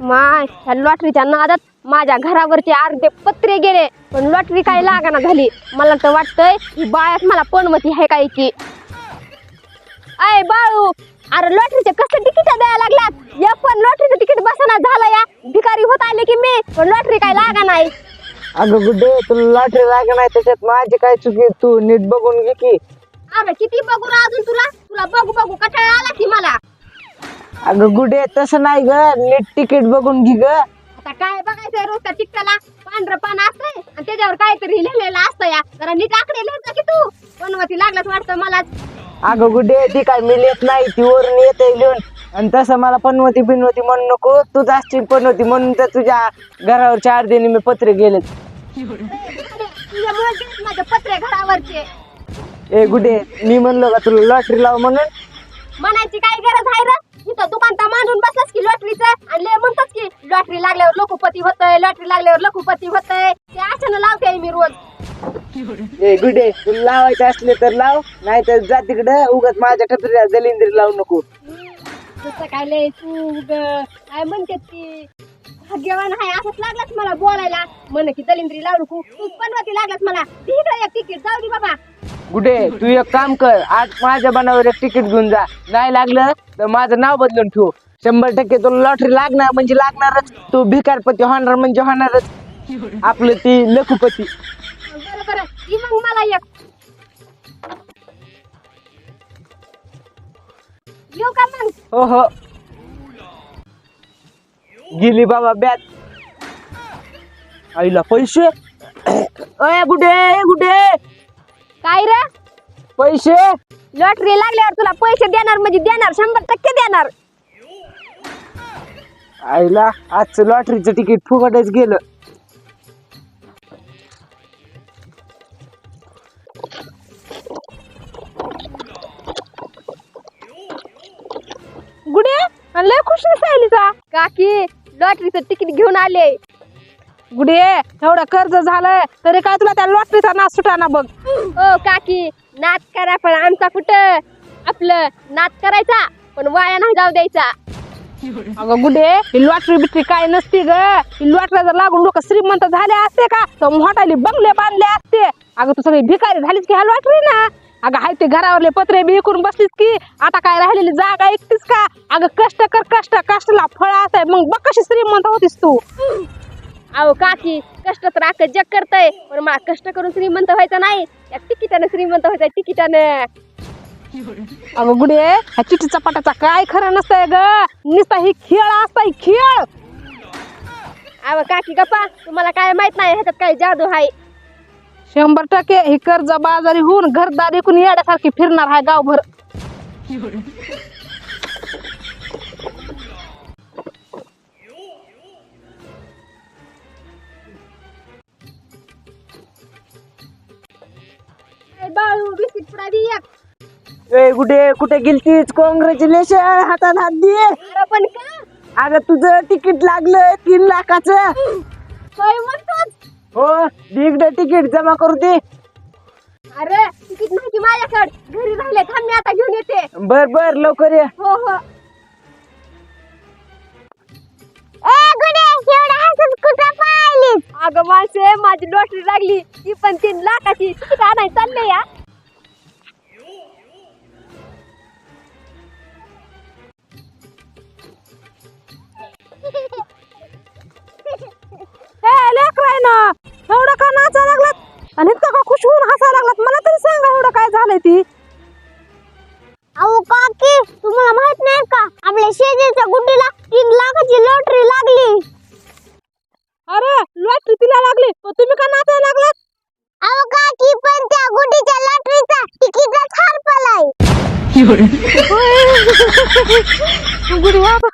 माय ह्या लॉटरीच्या नादात माझ्या घरावरचे अर्धे पत्रे गेले. पण लॉटरी काय लागाना झाली? मला तर वाटतंय ही बायात मला पणमती आहे काय की. अय बाळू अरे लॉटरीचे कसं तिकीट द्यायला लागलात? एक पण लॉटरीचं तिकीट बसना झालं या. भिकारी होत आले की मी पण लॉटरी काय लागा नाही. अगं गुड्डे तुला लॉटरी लाग नाही त्याच्यात माझी काय चुकी तू नीट बघून घे की. अरे किती बघू रे अजून तुला? तुला बघू बघू कटाळा आला की मला. अगं गुड्डे तसं नाही ग. नीट तिकीट बघून घे ग. आता काय बघायचंय रोजच्या तिकटाला पांढरं पान असतंय. आणि त्याच्यावर काहीतरी लिहिलेलं असतं या. जरा नीट आकडे लिहित की तू. पनवती लागलाच वाटतं मला. अगं गुड्डे ती काय मी लिहित नाही. ती वरून येते लिहून. आणि तसं मला पनवती बिनवती म्हणू नको. तूच असतील पनवती म्हणून तर तुझ्या घरावर चार दिनी मी पत्रे गेलेत. तुझ्यामुळे गेलेत माझे पत्रे घरावरचे. ए गुड्डे मी म्हणलो का तुला लॉटरी लाव म्हणून? म्हणायची काय गरज आहे रे? इथं दुकानता मांडून बसलास की लॉटरीचं? आणि लय म्हणतात की लॉटरी लागल्यावर लोकपती होतंय लॉटरी लागल्यावर लखुपती होतंय. ते अशानं लावते मी रोज. ए गुड्डे तुला लावायचे असले तर लाव नाही तर जा तिकडं उगत माझ्या टपरीला दलिंद्री लावू नको. तसं काय लय तू उग- काय म्हणते ती? भाग्यवान आहे असंच लागलाच मला बोलायला. म्हण की दलिंद्री लावू नको. तू पनवती लागलास मला. ती इकडे एक तिकीट जाऊ दे बाबा. गुडे तू एक काम कर आज माझ्या बनावर एक तिकीट घेऊन जा. नाही लागलं तर माझं नाव बदलून ठेवू. शंभर टक्के तुला लॉटरी लागणार म्हणजे लागणारच. तू भिकारपती होणार म्हणजे होणारच. आपलं ती लखुपती. बरं बरं ती मग मला एक. येऊ का मग? हो हो. गेली बाबा बॅट आईला पैसे. अय गुडे गुडे. काय रे? पैसे? लॉटरी लागल्यावर तुला पैसे देणार म्हणजे देणार शंभर टक्के देणार. आईला आजचं लॉटरीचं तिकीट फुकटच गेलं. गुडे लय खुश सायलीचा. काकी लॉटरीचं तिकीट घेऊन आले. गुडे एवढं कर्ज झालंय तरी काय तुला त्या लॉटरीचा नाच सुटाना बघ. ओ काकी नाच करा पण आमचा कुठं? आपलं नाच करायचा पण वाया नाही जाऊ द्यायचा. अगं गुडे ही लॉटरी बिटरी काय नसती ग. ही लॉटरी जर लागून लोक श्रीमंत झाले असते का तर मोठाले बंगले बांधले असते. अगं तू सगळी भिकारी झालीस की ह्या लॉटरी ना? अगं हाय ते घरावरले पत्रे बी विकून बसलीस की आता काय राहिलेली जागा ऐकतीस का? अगं कष्ट कर कष्ट कष्टला फळ असं मग बघ कशी श्रीमंत होतीस तू. अहो काकी कष्ट तर अख्खं जग करतय पण मला कष्ट करून श्रीमंत व्हायचं नाही. या तिकिटानं श्रीमंत व्हायचं तिकिटानं. अगं गुडे ह्या चिठी चपाटाचा काय खरं नसतंय ग? नुसता ही खेळ असता ही खेळ. अहो काकी गप्पा तुम्हाला काय माहीत नाही ह्याच्यात काय जादू आहे? शंभर टक्के ही कर्ज बाजारी होऊन घरदार विकून येण्यासारखी फिरणार आहे गावभर. बाळू बिस्किट पुडा दी एक. ए गुडे कुठे गेलतीस? कॉंग्रॅच्युलेशन हातात हात दे. अरे पण का? अगं तुझं तिकीट लागलं तीन लाखाचं. होय म्हणतोच हो दीड तिकीट जमा करू दे. अरे तिकीट की माझ्याकडे. घरी राहिले थांब मी आता घेऊन येते. बर बर लवकर ये. हो हो. अगं माणसे माझी लॉटरी लागली. ती पण तीन लाखाची. का नाही चालले या तिकीटच हरपलाय गुडी बाबा